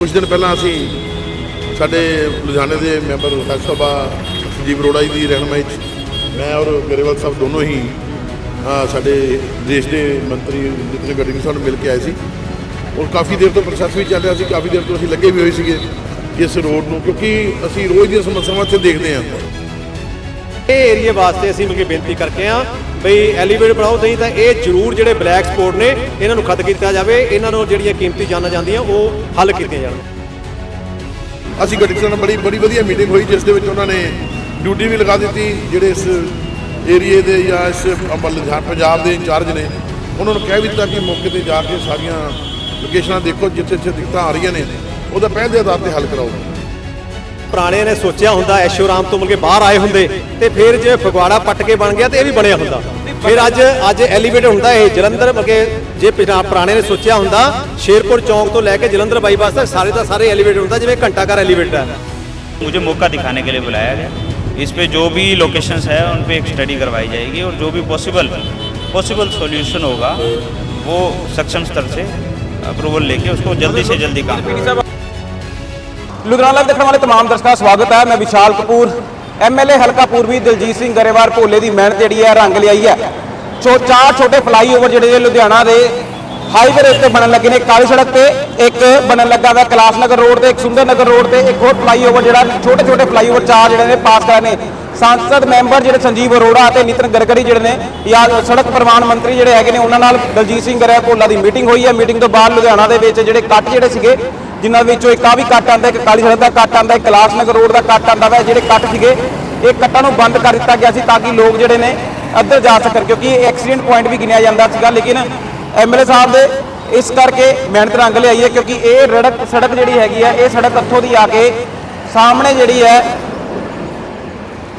ਕੁਝ ਦਿਨ ਪਹਿਲਾਂ ਅਸੀਂ ਸਾਡੇ ਲੁਧਿਆਣੇ ਦੇ ਮੈਂਬਰ ਰਾਜ ਸਭਾ ਸੰਜੀਵ ਅਰੋੜਾ ਜੀ ਦੀ ਰਹਿਨਮਾਈ 'ਚ ਮੈਂ ਔਰ ਗਰੇਵਾਲ ਸਾਹਿਬ ਦੋਨੋਂ ਹੀ ਅ, ਸਾਡੇ ਦੇਸ਼ ਦੇ ਮੰਤਰੀ ਨਿਤਿਨ ਗਡਕਰੀ ਸਾਹਿਬ ਨੂੰ ਮਿਲ ਕੇ ਆਏ ਸੀ। ਔਰ ਕਾਫੀ ਦੇਰ ਤੋਂ ਪ੍ਰੋਸੈਸ ਵੀ ਚੱਲ ਰਿਹਾ ਸੀ ਕਾਫੀ ਦੇਰ ਤੋਂ ਅਸੀਂ ਲੱਗੇ ਵੀ ਹੋਏ ਸੀਗੇ ਇਸ ਰੋਡ ਨੂੰ ਕਿਉਂਕਿ ਅਸੀਂ ਰੋਜ਼ ਦੀਆਂ ਸਮੱਸਿਆਵਾਂ ਇੱਥੇ ਦੇਖਦੇ ਹਾਂ। ਇਹ ਏਰੀਏ ਵਾਸਤੇ ਅਸੀਂ ਮਿਲ ਬੇਨਤੀ ਕਰਕੇ ਆ ਬਈ ਐਲੀਵੇਟ ਬਣਾਓ ਤੁਸੀਂ ਤਾਂ ਇਹ ਜ਼ਰੂਰ ਜਿਹੜੇ ਬਲੈਕ ਸਪੋਰਟ ਨੇ, ਇਹਨਾਂ ਨੂੰ ਖਤਮ ਕੀਤਾ ਜਾਵੇ, ਇਹਨਾਂ ਨੂੰ ਜਿਹੜੀਆਂ ਕੀਮਤੀ ਜਾਨਾਂ ਜਾਂਦੀਆਂ, ਉਹ ਹੱਲ ਕੀਤੀਆਂ ਜਾਣ। ਅਸੀਂ ਗੱਡੀ ਸਾਹਿਬ ਨਾਲ ਬੜੀ ਬੜੀ ਵਧੀਆ ਮੀਟਿੰਗ ਹੋਈ, ਜਿਸ ਦੇ ਵਿੱਚ ਉਹਨਾਂ ਨੇ ਡਿਊਟੀ ਵੀ ਲਗਾ ਦਿੱਤੀ, ਜਿਹੜੇ ਇਸ ਏਰੀਏ ਦੇ ਜਾਂ ਇਸ ਅੰਬਲ ਲੁਧਿਆਣਾ, ਪੰਜਾਬ ਦੇ ਇੰਚਾਰਜ ਨੇ, ਉਹਨਾਂ ਨੂੰ ਕਹਿ ਵੀ ਦਿੱਤਾ ਕਿ ਮੌਕੇ ਤੇ ਜਾ ਕੇ ਸਾਰੀਆਂ ਲੋਕੇਸ਼ਨਾਂ ਦੇਖੋ, ਜਿੱਥੇ ਜਿੱਥੇ ਦਿੱਕਤਾਂ ਆ ਰਹੀਆਂ ਨੇ, ਉਹਦਾ ਪਹਿਲ ਦੇ ਆਧਾਰ ਤੇ ਹੱਲ ਕਰਾਓ। ਪੁਰਾਣੇ ਨੇ ਸੋਚਿਆ ਹੁੰਦਾ ਐਸ਼ੋਰਾਮ ਤੋਂ ਮਿਲ ਕੇ ਬਾਹਰ ਆਏ ਹੁੰਦੇ ਤੇ ਫਿਰ ਜੇ ਫਗਵਾੜਾ ਪੱਟ ਕੇ ਬਣ ਗਿਆ ਤੇ ਇਹ ਵੀ ਬਣਿਆ ਹੁੰਦਾ ਫਿਰ ਅੱਜ ਅੱਜ ਐਲੀਵੇਟਰ ਹੁੰਦਾ ਇਹ ਜਲੰਧਰ ਮਗੇ ਜੇ ਪਿਛਾ- ਪੁਰਾਣੇ ਨੇ ਸੋਚਿਆ ਹੁੰਦਾ ਸ਼ੇਰਪੁਰ ਚੌਂਕ ਤੋਂ ਲੈ ਕੇ ਜਲੰਧਰ ਬਾਈਪਾਸ ਤੱਕ ਸਾਰੇ ਦਾ ਸਾਰੇ ਐਲੀਵੇਟਰ ਹੁੰਦਾ ਜਿਵੇਂ ਘੰਟਾ ਘਰ ਐਲੀਵੇਟਰ ਹੈ मुझे मौका दिखाने के लिए बुलाया गया इस पे जो भी लोकेशंस है उन पे एक स्टडी करवाई जाएगी और जो भी पॉसिबल पॉसिबल सॉल्यूशन होगा वो सक्षम स्तर से अप्रूवल लेके उसको जल्दी से जल्दी काम करें ਲੁਧਿਆਣਾ ਲਾਈਵ ਦੇਖਣ ਵਾਲੇ तमाम ਦਰਸ਼ਕਾਂ ਦਾ ਸਵਾਗਤ ਹੈ ਮੈਂ ਵਿਸ਼ਾਲ ਕਪੂਰ ਐਮਐਲਏ ਹਲਕਾ ਪੂਰਬੀ ਦਲਜੀਤ ਸਿੰਘ ਗਰੇਵਾਲ ਭੋਲੇ ਦੀ ਮਿਹਨਤ ਜਿਹੜੀ ਹੈ ਰੰਗ ਲਿਆਈ ਹੈ ਛੋ ਚਾਰ ਛੋਟੇ ਫਲਾਈਓਵਰ ਜਿਹੜੇ ਨੇ ਲੁਧਿਆਣਾ ਦੇ ਹਾਈਵੇ ਦੇ ਉੱਤੇ ਬਣਨ ਲੱਗੇ ਨੇ ਕਾਲੀ ਸੜਕ ਤੇ ਇੱਕ ਬਣਨ ਲੱਗਾ ਵਾ ਕਲਾਸ ਨਗਰ ਰੋਡ ਤੇ ਇੱਕ ਸੁੰਦਰ ਨਗਰ ਰੋਡ ਤੇ ਇੱਕ ਹੋਰ ਫਲਾਈਓਵਰ ਜਿਹੜਾ ਛੋਟੇ ਛੋਟੇ ਫਲਾਈਓਵਰ ਚਾਰ ਜਿਹੜੇ ਨੇ ਪਾਸ ਕਰਾਏ ਨੇ ਸੰਸਦ ਮੈਂਬਰ ਜਿਹੜੇ ਸੰਜੀਵ ਅਰੋੜਾ ਅਤੇ ਨਿਤਨ ਗਡਕਰੀ ਜਿਹੜੇ ਨੇ ਜਾਂ ਸੜਕ ਪ੍ਰਵਾਨ ਮੰਤਰੀ ਜਿਹੜੇ ਹੈਗੇ ਨੇ ਉਹਨਾਂ ਨਾਲ ਦਲਜੀਤ ਸਿੰਘ ਗਰੇਵਾਲ ਭੋਲਾ ਦੀ ਮੀਟਿੰਗ ਹੋਈ ਹੈ ਮੀਟਿੰਗ ਤੋਂ ਬਾਅਦ ਲੁਧਿਆਣਾ ਦੇ ਵਿੱਚ ਜਿਹੜੇ ਕੱਟ ਜਿਹੜੇ ਸੀਗੇ ਜਿਨ੍ਹਾਂ ਵਿੱਚੋਂ ਇੱਕ ਆ ਵੀ ਕੱਟ ਆਂਦਾ ਇੱਕ ਕਾਲੀ ਸੜਕ ਦਾ ਕੱਟ ਆਂਦਾ ਇੱਕ ਕਲਾਸ ਨਗਰ ਰੋਡ ਦਾ ਕੱਟ ਆਂਦਾ ਵਾ। ਜਿਹੜੇ ਕੱਟ ਸੀਗੇ, ਇਹ ਕੱਟਾਂ ਨੂੰ ਬੰਦ ਕਰ ਦਿੱਤਾ ਗਿਆ ਸੀ ਤਾਂ ਕਿ ਲੋਕ ਜਿਹੜੇ ਨੇ ਅੱਧਰ ਜਾ ਸਕਣ, ਕਿਉਂਕਿ ਇਹ ਐਕਸੀਡੈਂਟ ਪੁਆਇੰਟ ਵੀ ਗਿਣਿਆ ਜਾਂਦਾ ਸੀਗਾ। ਲੇਕਿਨ ਐਮਐਲਏ ਸਾਹਿਬ ਦੇ ਇਸ ਕਰਕੇ ਮਿਹਨਤ ਰੰਗ ਲਿਆਈ ਹੈ, ਕਿਉਂਕਿ ਇਹ ਰੜਕ ਸੜਕ ਜਿਹੜੀ ਹੈਗੀ ਹੈ ਇਹ ਸੜਕ ਇੱਥੋਂ ਦੀ ਆ ਕੇ ਸਾਹਮਣੇ ਜਿਹੜੀ ਹੈ,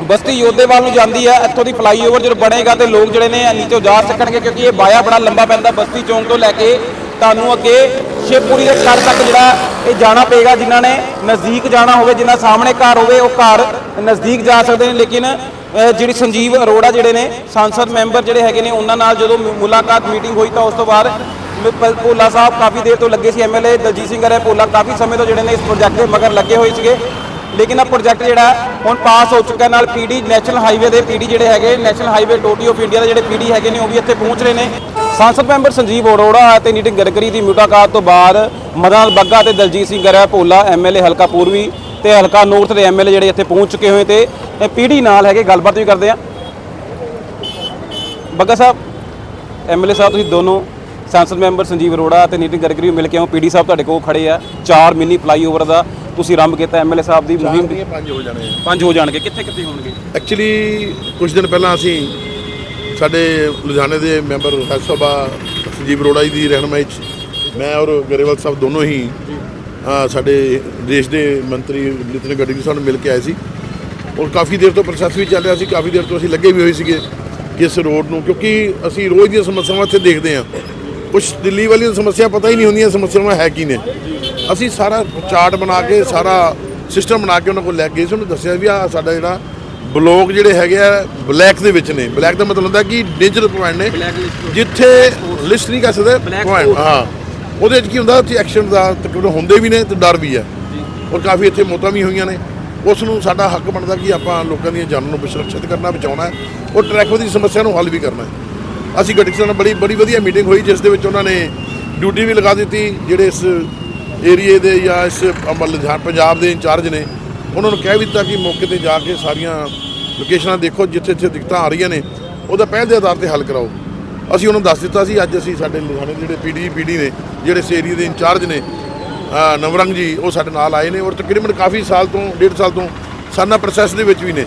ਬਸਤੀ ਯੋਧੇਵਾਲ ਨੂੰ ਜਾਂਦੀ ਹੈ। ਇੱਥੋਂ ਦੀ ਫਲਾਈਓਵਰ ਜਦੋਂ ਬਣੇਗਾ ਤੇ ਲੋਕ ਜਿਹੜੇ ਨੇ ਨੀਚੋਂ ਜਾ ਸਕਣਗੇ, ਕਿਉਂਕਿ ਇਹ ਬਾਇਆ ਬੜਾ ਲੰਬਾ ਪੈਂਦਾ, ਬਸਤੀ ਚੌਂਕ ਤੋਂ ਲੈ ਕੇ ਤੁਹਾਨੂੰ ਅੱਗੇ ਸ਼ਿਵਪੁਰੀ ਦੇ ਘਰ ਤੱਕ ਜਿਹੜਾ ਇਹ ਜਾਣਾ ਪਏਗਾ, ਜਿਨ੍ਹਾਂ ਨੇ ਨਜ਼ਦੀਕ ਜਾਣਾ ਹੋਵੇ, ਜਿਨ੍ਹਾਂ ਸਾਹਮਣੇ ਘਰ ਹੋਵੇ, ਉਹ ਘਰ ਨਜ਼ਦੀਕ ਜਾ ਸਕਦੇ ਨੇ। ਲੇਕਿਨ ਜਿਹੜੀ ਸੰਜੀਵ ਅਰੋੜਾ ਜਿਹੜੇ ਨੇ, ਸੰਸਦ ਮੈਂਬਰ ਜਿਹੜੇ ਹੈਗੇ ਨੇ, ਉਹਨਾਂ ਨਾਲ ਜਦੋਂ ਮੁਲਾਕਾਤ ਮੀਟਿੰਗ ਹੋਈ ਤਾਂ ਉਸ ਤੋਂ ਬਾਅਦ ਭੋਲਾ ਸਾਹਿਬ ਕਾਫੀ ਦੇਰ ਤੋਂ ਲੱਗੇ ਸੀ। ਐਮਐਲਏ ਦਲਜੀਤ ਸਿੰਘ ਹੈ ਭੋਲਾ ਕਾਫੀ ਸਮੇਂ ਤੋਂ ਜਿਹੜੇ ਨੇ ਇਸ ਪ੍ਰੋਜੈਕਟ ਦੇ ਮਗਰ ਲੱਗੇ ਹੋਏ ਸੀਗੇ। ਲੇਕਿਨ ਆ ਪ੍ਰੋਜੈਕਟ ਜਿਹੜਾ ਹੁਣ ਪਾਸ ਹੋ ਚੁੱਕਾ ਹੈ। ਨਾਲ ਪੀਡੀ ਨੈਸ਼ਨਲ ਹਾਈਵੇ ਦੇ ਪੀਡੀ ਜਿਹੜੇ ਹੈਗੇ ਨੈਸ਼ਨਲ ਹਾਈਵੇ ਟੋਟੀ ਆਫ ਇੰਡੀਆ ਦੇ ਜਿਹੜੇ ਪੀਡੀ ਹੈਗੇ ਨੇ, ਉਹ ਵੀ ਇੱਥੇ ਪਹੁੰਚ ਰਹੇ ਨੇ। ਸੰਸਦ ਮੈਂਬਰ ਸੰਜੀਵ ਅਰੋੜਾ ਅਤੇ ਨਿਤਿਨ ਗਡਕਰੀ ਦੀ ਮੁਲਾਕਾਤ ਤੋਂ ਬਾਅਦ ਮਦਨ ਬੱਗਾ ਤੇ ਦਲਜੀਤ ਸਿੰਘ ਗਰੇਵਾਲ ਭੋਲਾ ਐਮਐਲਏ ਹਲਕਾ ਪੂਰਬੀ ਤੇ ਹਲਕਾ ਨੌਰਥ ਦੇ ਐਮਐਲਏ ਜਿਹੜੇ ਇੱਥੇ ਪਹੁੰਚ ਚੁੱਕੇ ਹੋਏ ਤੇ ਪੀਡੀ ਨਾਲ ਹੈਗੇ, ਗੱਲਬਾਤ ਵੀ ਕਰਦੇ ਆ ਬੱਗਾ ਸਾਹਿਬ ਐਮਐਲਏ ਸਾਹਿਬ, ਤੁਸੀਂ ਦੋਨੋਂ ਸੰਸਦ ਮੈਂਬਰ ਸੰਜੀਵ ਅਰੋੜਾ ਤੇ ਨਿਤਿਨ ਗਡਕਰੀ ਨੂੰ ਮਿਲ ਕੇ ਆਓ ਪੀਡੀ ਸਾਹਿਬ ਤੁਹਾਡੇ ਕੋਲ ਖੜੇ ਆ। ਚਾਰ ਮਿੰਨੀ ਫਲਾਈਓਵਰ ਦਾ ਤੁਸੀਂ ਆਰੰਭ ਕੀਤਾ। ਐਮਐਲਏ ਸਾਹਿਬ ਦੀ ਮੁਹਿੰਮ ਪੰਜ ਹੋ ਜਾਣੇ ਆ। ਪੰਜ ਹੋ ਜਾਣਗੇ। ਕਿੱਥੇ ਕਿੱਥੇ ਹੋਣਗੇ? ਐਕਚੁਅਲੀ ਕੁਝ ਦਿਨ ਪਹਿਲਾਂ ਅਸੀਂ ਸਾਡੇ ਲੁਧਿਆਣੇ ਦੇ ਮੈਂਬਰ ਰਾਜ ਸਭਾ ਸੰਜੀਵ ਅਰੋੜਾ ਜੀ ਦੀ ਰਹਿਨਮਾਈ 'ਚ ਮੈਂ ਔਰ ਗਰੇਵਾਲ ਸਾਹਿਬ ਦੋਨੋਂ ਹੀ ਅ, ਸਾਡੇ ਦੇਸ਼ ਦੇ ਮੰਤਰੀ ਨਿਤਿਨ ਗਡਕਰੀ ਸਾਹਿਬ ਨੂੰ ਮਿਲ ਕੇ ਆਏ ਸੀ। ਔਰ ਕਾਫੀ ਦੇਰ ਤੋਂ ਪ੍ਰੋਸੈਸ ਵੀ ਚੱਲ ਰਿਹਾ ਸੀ। ਕਾਫੀ ਦੇਰ ਤੋਂ ਅਸੀਂ ਲੱਗੇ ਵੀ ਹੋਏ ਸੀਗੇ ਕਿ ਇਸ ਰੋਡ ਨੂੰ ਕਿਉਂਕਿ ਅਸੀਂ ਰੋਜ਼ ਦੀਆਂ ਸਮੱਸਿਆਵਾਂ ਇੱਥੇ ਦੇਖਦੇ ਹਾਂ। ਕੁਝ ਦਿੱਲੀ ਵਾਲੀਆਂ ਸਮੱਸਿਆ ਪਤਾ ਹੀ ਨਹੀਂ ਹੁੰਦੀਆਂ ਸਮੱਸਿਆਵਾਂ ਹੈ ਕੀ ਨੇ। ਅਸੀਂ ਸਾਰਾ ਚਾਰਟ ਬਣਾ ਕੇ ਸਾਰਾ ਸਿਸਟਮ ਬਣਾ ਕੇ ਉਹਨਾਂ ਕੋਲ ਲੈ ਕੇ ਗਏ ਸੀ। ਉਹਨੂੰ ਦੱਸਿਆ ਵੀ ਆ ਸਾਡਾ ਜਿਹੜਾ ਬਲੋਕ ਜਿਹੜੇ ਹੈਗੇ ਆ ਬਲੈਕ ਦੇ ਵਿੱਚ ਨੇ। ਬਲੈਕ ਦਾ ਮਤਲਬ ਹੁੰਦਾ ਕਿ ਡੇਂਜਰ ਪੁਆਇੰਟ ਨੇ। ਜਿੱਥੇ ਲਿਸਟ ਨਹੀਂ ਕਰ ਸਕਦੇ ਪੁਆਇੰਟ ਹਾਂ। ਉਹਦੇ ਵਿੱਚ ਕੀ ਹੁੰਦਾ ਉੱਥੇ ਐਕਸ਼ਨ ਦਾ ਤਕਰੀਬਨ ਹੁੰਦੇ ਵੀ ਨੇ ਤੇ ਡਰ ਵੀ ਹੈ। ਔਰ ਕਾਫੀ ਇੱਥੇ ਮੌਤਾਂ ਵੀ ਹੋਈਆਂ ਨੇ। ਉਸ ਨੂੰ ਸਾਡਾ ਹੱਕ ਬਣਦਾ ਕਿ ਆਪਾਂ ਲੋਕਾਂ ਦੀਆਂ ਜਾਨਾਂ ਨੂੰ ਸੁਰੱਖਿਅਤ ਕਰਨਾ ਬਚਾਉਣਾ ਹੈ। ਔਰ ਟ੍ਰੈਫਿਕ ਦੀ ਸਮੱਸਿਆ ਨੂੰ ਹੱਲ ਵੀ ਕਰਨਾ ਹੈ। ਅਸੀਂ ਗਡਕਰੀ ਸਾਹਿਬ ਨਾਲ ਬੜੀ ਬੜੀ ਵਧੀਆ ਮੀਟਿੰਗ ਹੋਈ, ਜਿਸ ਦੇ ਵਿੱਚ ਉਹਨਾਂ ਨੇ ਡਿਊਟੀ ਵੀ ਲਗਾ ਦਿੱਤੀ, ਜਿਹੜੇ ਇਸ ਏਰੀਏ ਦੇ ਜਾਂ ਇਸ ਅੰਬਲ ਪੰਜਾਬ ਦੇ ਇੰਚਾਰਜ ਨੇ, ਉਹਨਾਂ ਨੂੰ ਕਹਿ ਵੀ ਦਿੱਤਾ ਕਿ ਮੌਕੇ ਤੇ ਜਾ ਕੇ ਸਾਰੀਆਂ ਲੋਕੇਸ਼ਨਾਂ ਦੇਖੋ, ਜਿੱਥੇ ਜਿੱਥੇ ਦਿੱਕਤਾਂ ਆ ਰਹੀਆਂ ਨੇ, ਉਹਦਾ ਪਹਿਲ ਦੇ ਆਧਾਰ ਤੇ ਹੱਲ ਕਰਾਓ। ਅਸੀਂ ਉਹਨੂੰ ਦੱਸ ਦਿੱਤਾ ਸੀ, ਅੱਜ ਅਸੀਂ ਸਾਡੇ ਲੁਧਿਆਣੇ ਦੇ ਜਿਹੜੇ ਪੀਡੀ ਪੀਡੀ ਨੇ, ਜਿਹੜੇ ਇਸ ਏਰੀਏ ਦੇ ਇੰਚਾਰਜ ਨੇ ਨਵਰੰਗ ਜੀ, ਉਹ ਸਾਡੇ ਨਾਲ ਆਏ ਨੇ, ਔਰ ਤਕਰੀਬਨ ਕਾਫੀ ਸਾਲ ਤੋਂ, ਡੇਢ ਸਾਲ ਤੋਂ ਸਾਨਾ ਪ੍ਰੋਸੈਸ ਦੇ ਵਿੱਚ ਵੀ ਨੇ।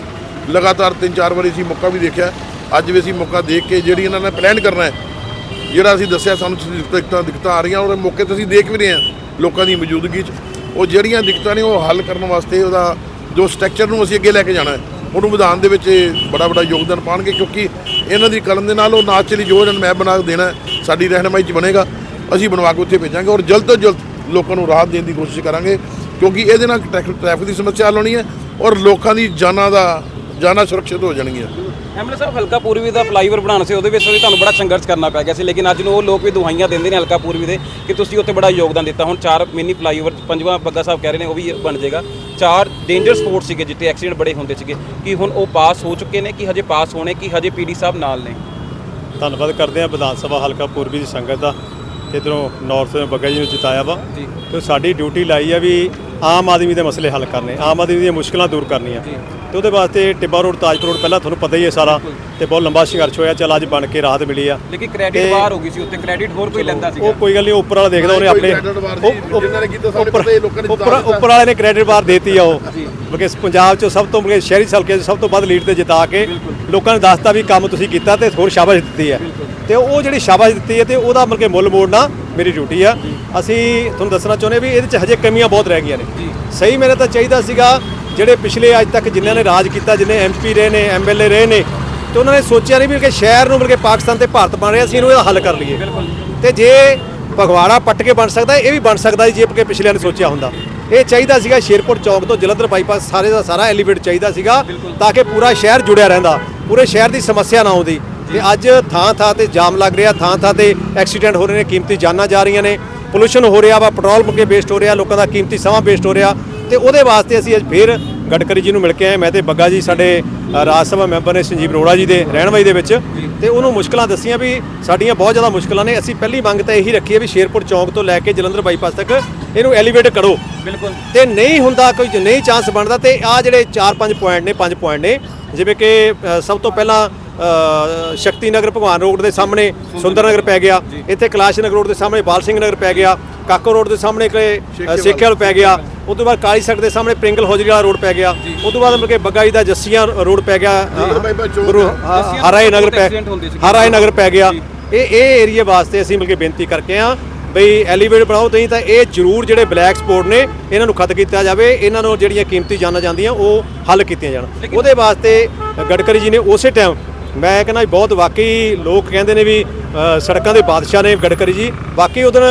ਲਗਾਤਾਰ ਤਿੰਨ ਚਾਰ ਵਾਰੀ ਅਸੀਂ ਮੌਕਾ ਵੀ ਦੇਖਿਆ। ਅੱਜ ਵੀ ਅਸੀਂ ਮੌਕਾ ਦੇਖ ਕੇ ਜਿਹੜੀ ਇਹਨਾਂ ਨੇ ਪਲਾਨ ਕਰਨਾ ਹੈ, ਜਿਹੜਾ ਅਸੀਂ ਦੱਸਿਆ ਸਾਨੂੰ ਦਿੱਕਤਾਂ ਦਿੱਕਤਾਂ ਆ ਰਹੀਆਂ, ਔਰ ਮੌਕੇ ਤੇ ਅਸੀਂ ਦੇਖ ਵੀ ਰਹੇ ਹਾਂ ਲੋਕਾਂ ਦੀ ਮੌਜੂਦਗੀ 'ਚ। ਉਹ ਜਿਹੜੀਆਂ ਦਿੱਕਤਾਂ ਨੇ ਉਹ ਹੱਲ ਕਰਨ ਵਾਸਤੇ ਉਹਦਾ ਜੋ ਸਟਰਕਚਰ ਨੂੰ ਅਸੀਂ ਅੱਗੇ ਲੈ ਕੇ ਜਾਣਾ ਹੈ, ਉਹਨੂੰ ਵਿਧਾਨ ਦੇ ਵਿੱਚ ਇਹ ਬੜਾ ਬੜਾ ਯੋਗਦਾਨ ਪਾਣਗੇ ਕਿਉਂਕਿ ਇਹਨਾਂ ਦੀ ਕਲਮ ਦੇ ਨਾਲ ਉਹ ਨਾਚ ਚਲੀ ਜੋ ਇਹਨਾਂ ਮੈਂ ਬਣਾ ਕੇ ਦੇਣਾ ਸਾਡੀ ਰਹਿਨਮਾਈ 'ਚ ਬਣੇਗਾ, ਅਸੀਂ ਬਣਵਾ ਕੇ ਉੱਥੇ ਭੇਜਾਂਗੇ ਔਰ ਜਲਦ ਤੋਂ ਜਲਦ ਲੋਕਾਂ ਨੂੰ ਰਾਹਤ ਦੇਣ ਦੀ ਕੋਸ਼ਿਸ਼ ਕਰਾਂਗੇ, ਕਿਉਂਕਿ ਇਹਦੇ ਨਾਲ ਟ੍ਰੈਫਿਕ ਟ੍ਰੈਫਿਕ ਦੀ ਸਮੱਸਿਆ ਹੱਲ ਹੋਣੀ ਹੈ ਔਰ ਲੋਕਾਂ ਦੀ ਜਾਨਾਂ ਦਾ ਜਾਨਾਂ ਸੁਰੱਖਿਅਤ ਹੋ ਜਾਣਗੀਆਂ। ਐਮਐਲਏ ਸਾਹਿਬ, ਹਲਕਾ ਪੂਰਬੀ ਦਾ ਫਲਾਈਓਵਰ ਬਣਾਉਣਾ ਸੀ ਉਹਦੇ ਵਿੱਚ ਵੀ ਤੁਹਾਨੂੰ ਬੜਾ ਸੰਘਰਸ਼ ਕਰਨਾ ਪੈ ਗਿਆ ਸੀ, ਲੇਕਿਨ ਅੱਜ ਨੂੰ ਉਹ ਲੋਕ ਵੀ ਦੁਹਾਈਆਂ ਦਿੰਦੇ ਨੇ ਹਲਕਾ ਪੂਰਬੀ ਦੇ ਕਿ ਤੁਸੀਂ ਉੱਥੇ ਬੜਾ ਯੋਗਦਾਨ ਦਿੱਤਾ। ਹੁਣ ਚਾਰ ਮਿੰਨੀ ਫਲਾਈਓਵਰ, ਪੰਜਵਾਂ ਬੱਗਾ ਸਾਹਿਬ ਕਹਿ ਰਹੇ ਨੇ, ਉਹ ਵੀ ਬਣ ਜਾਏਗਾ। ਚਾਰ ਡੇਂਜਰ ਸਪੋਰਟ ਸੀਗੇ ਜਿੱਥੇ ਐਕਸੀਡੈਂਟ ਬੜੇ ਹੁੰਦੇ ਸੀਗੇ। ਕਿ ਹੁਣ ਉਹ ਪਾਸ ਹੋ ਚੁੱਕੇ ਨੇ, ਕਿ ਹਜੇ ਪਾਸ ਹੋਣੇ, ਕਿ ਹਜੇ ਪੀਡੀ ਸਾਹਿਬ ਨਾਲ ਨੇ? ਧੰਨਵਾਦ ਕਰਦੇ ਹਾਂ ਵਿਧਾਨ ਸਭਾ ਹਲਕਾ ਪੂਰਬੀ ਦੀ ਸੰਗਤ ਦਾ। ਇੱਧਰੋਂ ਨਾਰਥ ਤੋਂ ਬੱਗਾ ਜੀ ਨੂੰ ਜਿਤਾਇਆ ਵਾ। ਤੇ ਸਾਡੀ ਡਿਊਟੀ ਲਾਈ ਆ ਵੀ ਆਮ ਆਦਮੀ ਦੇ ਮਸਲੇ ਹੱਲ ਕਰਨੇ ਆਮ ਆਦਮੀ ਦੀਆਂ ਮੁਸ਼ਕਲਾਂ ਦੂਰ ਕਰਨੀਆਂ। ਤੇ ਉਹਦੇ ਵਾਸਤੇ ਟਿੱਬਾ ਰੋਡ ਤਾਜਪੁਰ ਰੋਡ ਪਹਿਲਾਂ ਤੁਹਾਨੂੰ ਪਤਾ ਹੀ ਹੈ ਸਾਰਾ ਤੇ ਬਹੁਤ ਲੰਬਾ ਸੰਘਰਸ਼ ਹੋਇਆ ਚੱਲ ਅੱਜ ਬਣ ਕੇ ਰਾਹਤ ਮਿਲੀ ਆ। ਲੇਕਿਨ ਕ੍ਰੈਡਿਟ ਬਾਹਰ ਹੋ ਗਈ ਸੀ ਉੱਥੇ ਕ੍ਰੈਡਿਟ ਹੋਰ ਕੋਈ ਲੈਂਦਾ ਸੀਗਾ। ਉਹ ਕੋਈ ਗੱਲ ਨਹੀਂ ਉੱਪਰ ਵਾਲਾ ਦੇਖਦਾ ਉਹਨੇ ਆਪਣੇ ਸੀ, ਜਿਨ੍ਹਾਂ ਨੇ ਕੀਤਾ ਸਾਡੇ ਉੱਪਰ- ਪਤਾ ਹੀ ਲੋਕਾਂ ਨੇ ਜਿਤਾ ਉੱਪਰ ਦਿੱਤਾ। ਉੱਪਰ ਵਾਲੇ ਨੇ ਕ੍ਰੈਡਿਟ ਬਾਰ ਦੇਤੀ ਆ ਉਹ। ਕਿਉਂਕਿ ਪੰਜਾਬ 'ਚ ਸਭ ਤੋਂ ਸ਼ਹਿਰੀ ਹਲਕੇ 'ਚ ਸਭ ਤੋਂ ਵੱਧ ਲੀਡ ਤੇ ਜਿਤਾ ਕੇ ਲੋਕਾਂ ਨੇ ਦੱਸਤਾ ਵੀ ਕੰਮ ਤੁਸੀਂ ਕੀਤਾ ਤੇ ਹੋਰ ਸ਼ਾਬਾਸ਼ ਦਿੱਤੀ ਹੈ ਤੇ ਉਹ ਜਿਹੜੀ ਸ਼ਾਬਾਸ਼ ਦਿੱਤੀ ਹੈ ਤੇ ਉਹਦਾ ਮਤਲਬ ਕਿ ਮੁੱਲ ਮੋੜਨਾ ਮੇਰੀ ਡਿਊਟੀ ਆ। ਅਸੀਂ ਤੁਹਾਨੂੰ ਦੱਸਣਾ ਚਾਹੁੰਦੇ ਵੀ ਇਹਦੇ 'ਚ ਹਜੇ ਕਮੀਆਂ ਬਹੁਤ ਰਹਿ ਗਈਆਂ ਨੇ। ਸਹੀ ਮੇਰੇ ਤਾਂ ਚਾਹੀਦਾ ਸੀਗਾ ਜਿਹੜੇ ਪਿਛਲੇ ਅੱਜ ਤੱਕ ਜਿਨ੍ਹਾਂ ਨੇ ਰਾਜ ਕੀਤਾ ਜਿਨੇ ਐਮਪੀ ਰਹੇ ਨੇ ਐਮਐਲਏ ਰਹੇ ਨੇ ਤੇ ਉਹਨਾਂ ਨੇ ਸੋਚਿਆ ਨਹੀਂ ਵੀ ਕਿ ਸ਼ਹਿਰ ਨੂੰ ਮਿਲ ਕੇ ਪਾਕਿਸਤਾਨ ਤੇ ਭਾਰਤ ਬਣ ਰਿਹਾ ਸੀ ਇਹਨੂੰ ਇਹਦਾ ਹੱਲ ਕਰ ਲਈਏ। ਤੇ ਜੇ ਫਗਵਾੜਾ ਪੱਟ ਕੇ ਬਣ ਸਕਦਾ ਇਹ ਵੀ ਬਣ ਸਕਦਾ ਜੇ ਕਿ ਪਿਛਲਿਆਂ ਨੇ ਸੋਚਿਆ ਹੁੰਦਾ। ਇਹ ਚਾਹੀਦਾ ਸੀਗਾ ਸ਼ੇਰਪੁਰ ਚੌਕ ਤੋਂ ਜਲੰਧਰ ਬਾਈਪਾਸ ਸਾਰੇ ਦਾ ਸਾਰਾ ਐਲੀਵੇਟ ਚਾਹੀਦਾ ਸੀਗਾ ਤਾਂ ਕਿ ਪੂਰਾ ਸ਼ਹਿਰ ਜੁੜਿਆ ਰਹਿੰਦਾ ਪੂਰੇ ਸ਼ਹਿਰ ਦੀ ਸਮੱਸਿਆ ਨਾ ਆਉਂਦੀ। ਤੇ ਅੱਜ ਥਾਂ ਥਾਂ ਤੇ ਜਾਮ ਲੱਗ ਰਿਹਾ ਥਾਂ ਥਾਂ ਤੇ ਐਕਸੀਡੈਂਟ ਹੋ ਰਹੇ ਨੇ ਕੀਮਤੀ ਜਾਨਾਂ ਜਾ ਰਹੀਆਂ ਨੇ। ਪੋਲੂਸ਼ਨ ਹੋ ਰਿਹਾ ਵਾ ਪੈਟਰੋਲ ਮੁੱਕੇ ਵੇਸਟ ਹੋ ਰਿਹਾ ਲੋਕਾਂ ਦਾ ਕੀਮਤੀ ਸਮਾਂ ਵੇਸਟ ਹੋ ਰਿਹਾ। ਤੇ ਉਹਦੇ ਵਾਸਤੇ ਅਸੀਂ ਅੱਜ ਫੇਰ ਗਡਕਰੀ ਜੀ ਨੂੰ ਮਿਲ ਕੇ ਆਏ ਮੈਂ ਤੇ ਬੱਗਾ ਜੀ ਸਾਡੇ ਰਾਜ ਸਭਾ ਮੈਂਬਰ ਨੇ ਸੰਜੀਵ ਅਰੋੜਾ ਜੀ ਦੇ ਰਹਿਣਵਾਈ ਦੇ ਵਿੱਚ। ਤੇ ਉਹਨੂੰ ਮੁਸ਼ਕਲਾਂ ਦੱਸੀਆਂ ਵੀ ਸਾਡੀਆਂ ਬਹੁਤ ਜ਼ਿਆਦਾ ਮੁਸ਼ਕਲਾਂ ਨੇ। ਅਸੀਂ ਪਹਿਲੀ ਮੰਗ ਤਾਂ ਇਹੀ ਰੱਖੀ ਹੈ ਵੀ ਸ਼ੇਰਪੁਰ ਚੌਂਕ ਤੋਂ ਲੈ ਕੇ ਜਲੰਧਰ ਬਾਈਪਾਸ ਤੱਕ ਇਹਨੂੰ ਐਲੀਵੇਟ ਕਰੋ। ਬਿਲਕੁਲ। ਤੇ ਨਹੀਂ ਹੁੰਦਾ ਕੋਈ ਨਹੀਂ ਚਾਂਸ ਬਣਦਾ ਤੇ ਆ ਜਿਹੜੇ 4-5 ਪੁਆਇੰਟ ਨੇ 5 ਪੁਆਇੰਟ ਨੇ ਜਿਵੇਂ ਕਿ ਸਭ ਤੋਂ ਪਹਿਲਾਂ ਸ਼ਕਤੀ ਨਗਰ ਭਗਵਾਨ ਰੋਡ ਦੇ ਸਾਹਮਣੇ ਸੁੰਦਰ ਨਗਰ ਪੈ ਗਿਆ। ਇੱਥੇ ਕੈਲਾਸ਼ ਨਗਰ ਰੋਡ ਦੇ ਸਾਹਮਣੇ ਬਾਲ ਸਿੰਘ ਨਗਰ ਪੈ ਗਿਆ। ਕਾਕੋ ਰੋਡ ਦੇ ਸਾਹਮਣੇ ਕਿ ਸੇਖੇਵਾਲ। ਪੈ ਗਿਆ। ਉਸ ਤੋਂ ਬਾਅਦ ਕਾਲੀ ਸੜਕ ਦੇ ਸਾਹਮਣੇ ਪ੍ਰਿੰਗਲ ਹੋਜਰੀ ਵਾਲਾ ਰੋਡ ਪੈ ਗਿਆ। ਉਸ ਤੋਂ ਬਾਅਦ ਮਤਲਬ ਕਿ ਬੱਗਾ ਜੀ ਦਾ ਜੱਸੀਆਂ ਰੋਡ ਪੈ ਗਿਆ। ਗੁਰੂ ਹਰਾਏ ਨਗਰ ਪੈ। ਹਰਾਏ ਨਗਰ ਪੈ ਗਿਆ। ਇਹ ਇਹ ਏਰੀਆ ਵਾਸਤੇ ਅਸੀਂ ਮਿਲ ਕੇ ਬੇਨਤੀ ਕਰਕੇ ਆ ਬਈ ਐਲੀਵੇਟ ਬਣਾਓ। ਤੇ ਨਹੀਂ ਤਾਂ ਇਹ ਜ਼ਰੂਰ ਜਿਹੜੇ ਬਲੈਕ ਸਪੋਰਟ ਨੇ ਇਹਨਾਂ ਨੂੰ ਖਤਮ ਕੀਤਾ ਜਾਵੇ। ਇਹਨਾਂ ਨੂੰ ਜਿਹੜੀਆਂ ਕੀਮਤੀ ਜਾਨਾਂ ਜਾਂਦੀਆਂ ਉਹ ਹੱਲ ਕੀਤੀਆਂ ਜਾਣ। ਉਹਦੇ ਵਾਸਤੇ ਗਡਕਰੀ ਜੀ ਨੇ ਉਸੇ ਟਾਈਮ ਮੈਂ ਕਹਿੰਦਾ ਬਹੁਤ ਵਾਕਈ ਲੋਕ ਕਹਿੰਦੇ ਨੇ ਵੀ ਸੜਕਾਂ ਦੇ ਬਾਦਸ਼ਾਹ ਨੇ ਗਡਕਰੀ ਜੀ। ਵਾਕਈ ਉਦੋਂ